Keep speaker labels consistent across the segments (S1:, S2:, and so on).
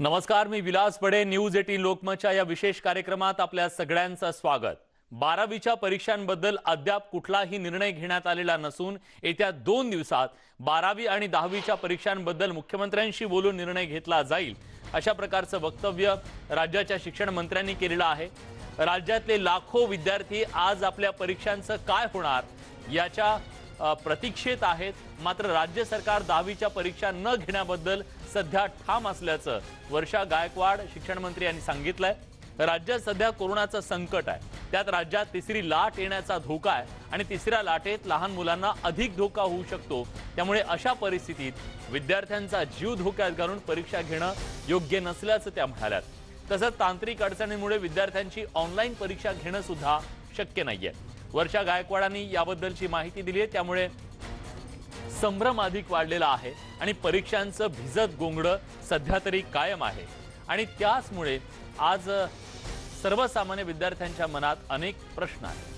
S1: नमस्कार मी Vilas Bade news eighteen लोकमतच्या या विशेष कार्यक्रमात आपल्या सगळ्यांचं स्वागत. बारावीच्या परीक्षांबद्दल अद्याप कुठलाही निर्णय घेण्यात आलेला नसून येत्या दोन दिवसात बारावी आणि दहावीच्या परीक्षांबद्दल मुख्यमंत्र्यांशी बोलून निर्णय घेतला जाईल अशा प्रकारचं वक्तव्य राज्याच्या शिक्षण मंत्र्यांनी केलेलं आहे. राज्यातले लाखो विद्यार्थी आज आपल्या परीक्षांचं काय होणार याच्या प्रतीक्षेत आहेत. मात्र राज्य सरकार दहावीच्या परीक्षा न घेण्याबद्दल सध्या ठाम असल्याचं वर्षा गायकवाड शिक्षण मंत्री यांनी सांगितलंय. राज्यात सध्या कोरोनाचं संकट आहे. त्यात राज्यात तिसरी लाट येण्याचा धोका आहे आणि तिसऱ्या लाटेत लहान मुलांना अधिक धोका होऊ शकतो. त्यामुळे अशा परिस्थितीत विद्यार्थ्यांचा जीव धोक्यात घालून परीक्षा घेणं योग्य नसल्याचं त्या म्हणाल्यात. तसंच तांत्रिक अडचणींमुळे विद्यार्थ्यांची ऑनलाईन परीक्षा घेणं सुद्धा शक्य नाहीये. वर्षा गायकवाडांनी याबद्दलची माहिती दिली आहे त्यामुळे संभ्रम अधिक वाढलेला आहे आणि परीक्षांचं भिजत गोंगडं सध्या तरी कायम आहे. आणि त्याचमुळे आज सर्वसामान्य विद्यार्थ्यांच्या मनात अनेक प्रश्न आहेत.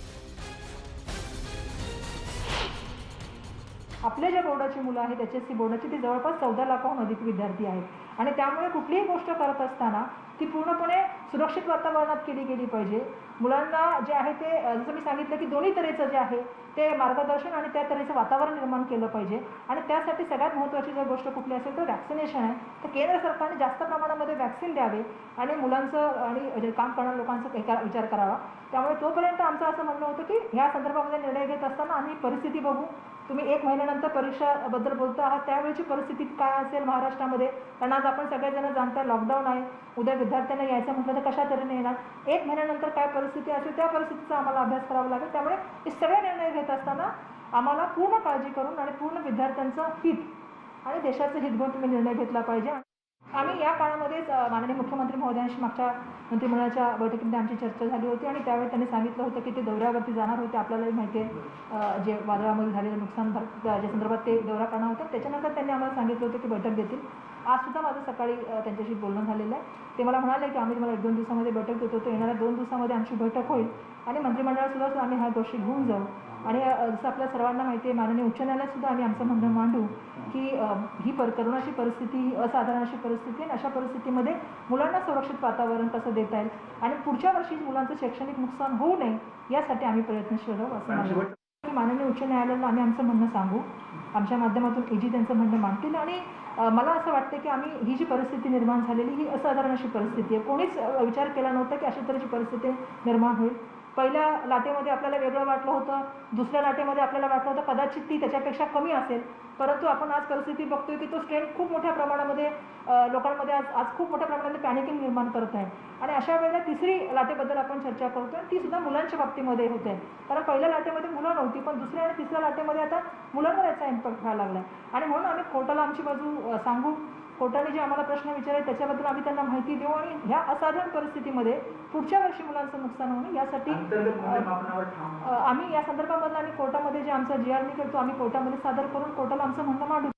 S2: आपल्या ज्या बोर्डाची मुलं आहेत एच एस सी बोर्डाची ती जवळपास चौदा लाखाहून अधिक विद्यार्थी आहेत. आणि त्यामुळे कुठलीही गोष्ट करत असताना ती पूर्णपणे सुरक्षित वातावरणात केली गेली पाहिजे. मुलांना जे आहे ते जसं मी सांगितलं की दोन्ही तऱ्हेचं जे आहे ते मार्गदर्शन आणि त्या तऱ्हेचं वातावरण निर्माण केलं पाहिजे. आणि त्यासाठी सगळ्यात महत्त्वाची जर गोष्ट कुठली असेल तर वॅक्सिनेशन आहे. तर केंद्र सरकारने जास्त प्रमाणामध्ये वॅक्सिन द्यावे आणि मुलांचं आणि जे काम करणाऱ्या लोकांचा काही विचार करावा. त्यामुळे तोपर्यंत आमचं असं म्हणणं होतं की ह्या संदर्भामध्ये निर्णय घेत असताना आम्ही परिस्थिती बघू. तुम्ही एक महिन्यानंतर परीक्षाबद्दल बोलता आहात त्यावेळेची परिस्थिती काय असेल महाराष्ट्रामध्ये? कारण आज आपण सगळेजण जाणता लॉकडाऊन आहे उद्या विद्यार्थ्यांना यायचं म्हटलं तर कशा तऱ्हेने येणार? एक महिन्यानंतर काय परिस्थिती असेल त्या परिस्थितीचा आम्हाला अभ्यास करावा लागेल. त्यामुळे हे सगळे निर्णय घेत असताना आम्हाला पूर्ण काळजी करून आणि पूर्ण विद्यार्थ्यांचं हित आणि देशाचं हित घेऊन तुम्ही निर्णय घेतला पाहिजे. आम्ही या काळामध्येच माननीय मुख्यमंत्री महोदयांशी मागच्या मंत्रिमंडळाच्या बैठकीमध्ये आमची चर्चा झाली होती आणि त्यावेळी त्यांनी सांगितलं होतं की ते दौऱ्यावरती जाणार होते. आपल्यालाही माहिती आहे जे वादळामध्ये झालेलं नुकसान भर- ज्या संदर्भात ते दौरा करणार होतं. त्याच्यानंतर त्यांनी आम्हाला सांगितलं होतं की बैठक घेतील आज सुद्धा माझं सकाळी त्यांच्याशी बोलणं झालेलं आहे. ते मला म्हणाले की आम्ही तुम्हाला एक दोन दिवसामध्ये बैठक देतो तर येणाऱ्या दोन दिवसामध्ये आमची बैठक होईल आणि मंत्रिमंडळात सुद्धा आम्ही ह्या गोष्टी घेऊन जाऊ. आणि जसं आपल्या सर्वांना माहिती आहे माननीय उच्च न्यायालयात सुद्धा आम्ही आमचं म्हणणं मांडू की ही पर करोनाची परिस्थिती ही असाधारण अशी परिस्थिती आणि अशा परिस्थितीमध्ये मुलांना सुरक्षित वातावरण कसं देता येईल आणि पुढच्या वर्षी मुलांचं शैक्षणिक नुकसान होऊ नये यासाठी आम्ही प्रयत्नशील आहोत असं माननीय उच्च न्यायालयाला आम्ही आमचं म्हणणं सांगू. आमच्या माध्यमातून एजी त्यांचं म्हणणं मांडतील आणि मला असं वाटतं की आम्ही ही जी परिस्थिती निर्माण झालेली ही असाधारण अशी परिस्थिती आहे. कोणीच विचार केला नव्हता की अशा तऱ्हेची परिस्थिती निर्माण होईल. पहिल्या लाटेमध्ये आपल्याला वेगळं वाटलं होतं दुसऱ्या लाटेमध्ये आपल्याला वाटलं होतं कदाचित ती त्याच्यापेक्षा कमी असेल. परंतु आपण आज परिस्थिती बघतोय की तो स्ट्रेन खूप मोठ्या प्रमाणामध्ये लोकांमध्ये आज आज खूप मोठ्या प्रमाणामध्ये पॅनिकिंग निर्माण करत आहे. आणि अशा वेळेला तिसरी लाटेबद्दल आपण चर्चा करतोय ती सुद्धा मुलांच्या बाबतीमध्ये होते. कारण पहिल्या लाटेमध्ये मुलं नव्हती पण दुसऱ्या आणि तिसऱ्या लाटेमध्ये आता मुलांवर याचा इम्पॅक्ट व्हायला लागला आहे आणि म्हणून आम्ही कोर्टाला आमची बाजू सांगू कोर्टाने जे आम्हाला प्रश्न विचारले त्याच्याबद्दल आम्ही त्यांना माहिती देऊ आणि ह्या असाधारण परिस्थितीमध्ये पुढच्या वर्षी मुलांचं नुकसान होणं यासाठी आम्ही या संदर्भामधलं आम्ही कोर्टामध्ये जे आमचा जी आर निघतो आम्ही कोर्टामध्ये सादर करून कोर्टाला आमचं म्हणणं मांडू.